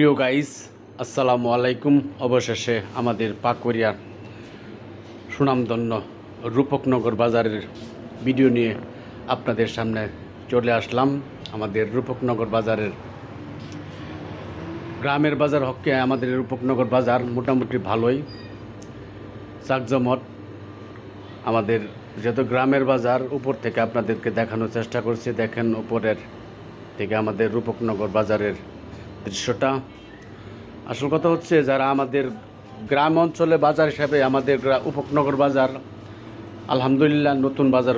প্রিয় গাইস আসসালামু আলাইকুম। অবশেষে আমাদের পাকুরিয়ার সুনামধন্য রূপকনগর বাজারের ভিডিও নিয়ে আপনাদের সামনে চলে আসলাম। আমাদের রূপকনগর বাজারের গ্রামের বাজার হককে আমাদের রূপকনগর বাজার মোটামুটি ভালোই। চাকজমট আমাদের যেহেতু গ্রামের বাজার, উপর থেকে আপনাদেরকে দেখানোর চেষ্টা করছি। দেখেন উপরের থেকে আমাদের রূপকনগর বাজারের দৃশ্যটা। আসল কথা হচ্ছে যারা আমাদের গ্রাম অঞ্চলে বাজার হিসাবে আমাদের গ্রা- উপকনগর বাজার, আলহামদুলিল্লাহ নতুন বাজার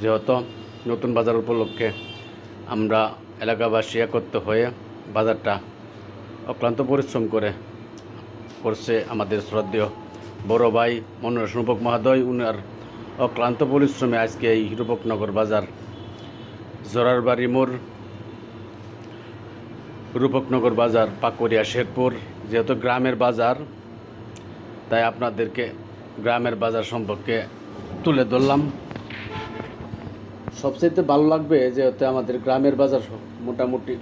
যেহেতু নতুন বাজার উপলক্ষে আমরা এলাকাবাসী একত্র হয়ে বাজারটা অক্লান্ত পরিশ্রম করে করছে আমাদের শ্রদ্ধেয় বড় ভাই মনোজ রূপক মহাদয়। উনার অক্লান্ত পরিশ্রমে আজকে এই রূপকনগর বাজার জোরারবাড়ি মোড় রূপকনগর বাজার পাকুরিয়া শেরপুর, যেহেতু গ্রামের বাজার, তাই আপনাদেরকে গ্রামের বাজার সম্পর্কে তুলে ধরলাম। সবচেয়ে ভালো লাগবে যেহেতু আমাদের গ্রামের বাজার মোটামুটি,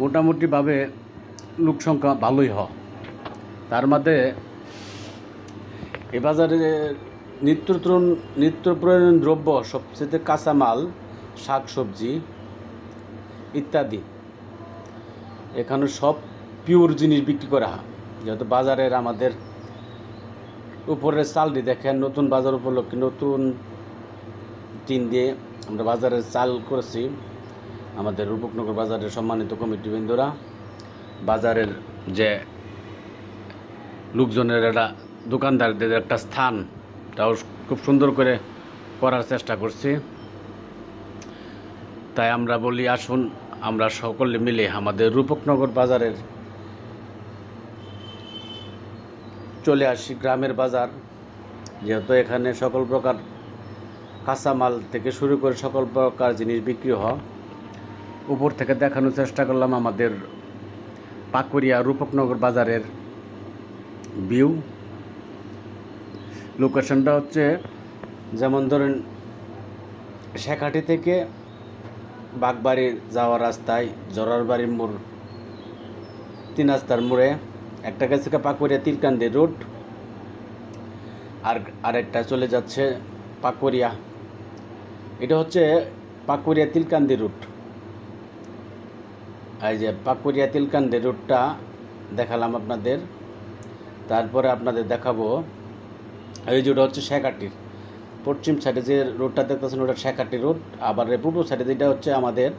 মোটামুটিভাবে লোক সংখ্যা ভালোই হয়। তার মধ্যে এ বাজারে নিত্য নিত্য প্রয়োজন দ্রব্য সবচেয়ে কাঁচামাল শাক সবজি ইত্যাদি। এখানে সব পিওর জিনিস বিক্রি করা হয়। যেহেতু বাজারের আমাদের উপরের চালটি দেখেন, নতুন বাজার উপলক্ষে নতুন টিন দিয়ে আমরা বাজারের চাল করেছি। আমাদের রূপকনগর বাজারের সম্মানিত কমিটি কমিটিবৃন্দরা, বাজারের যে লোকজনের একটা দোকানদারদের একটা স্থান, তাও খুব সুন্দর করে করার চেষ্টা করছি। তাই আমরা বলি, আসুন, আমরা সকলে মিলে আমাদের রূপকনগর বাজারের চলে আসি গ্রামের বাজার। যেহেতু এখানে সকল প্রকার কাঁচামাল থেকে শুরু করে সকল প্রকার জিনিস বিক্রি হয়, উপর থেকে দেখানোর চেষ্টা করলাম আমাদের পাকুড়িয়া রূপকনগর বাজারের ভিউ লোকেশনটা হচ্ছে, যেমন ধরেন, শেখাটি থেকে বাগবাড়ি যাওয়ার রাস্তায় জরার বাড়ির মোড়, তিন রাস্তার মোড়ে একটা গেছে পাকুড়িয়া তিরকান্দি রোড, আর আরেকটা চলে যাচ্ছে পাকুড়িয়া। এটা হচ্ছে পাকুড়িয়া তিলকান্দি রুট এই যে পাকুড়িয়া তিলকান্দি রুটটা দেখালাম আপনাদের, তারপরে আপনাদের দেখাবো, এই যেটা হচ্ছে শেখাটির। পশ্চিম সাইডে যে রোডটা দেখতেছেন ওটা শেখাটি রোড আবার রেপুটো সাইডে যেটা হচ্ছে আমাদের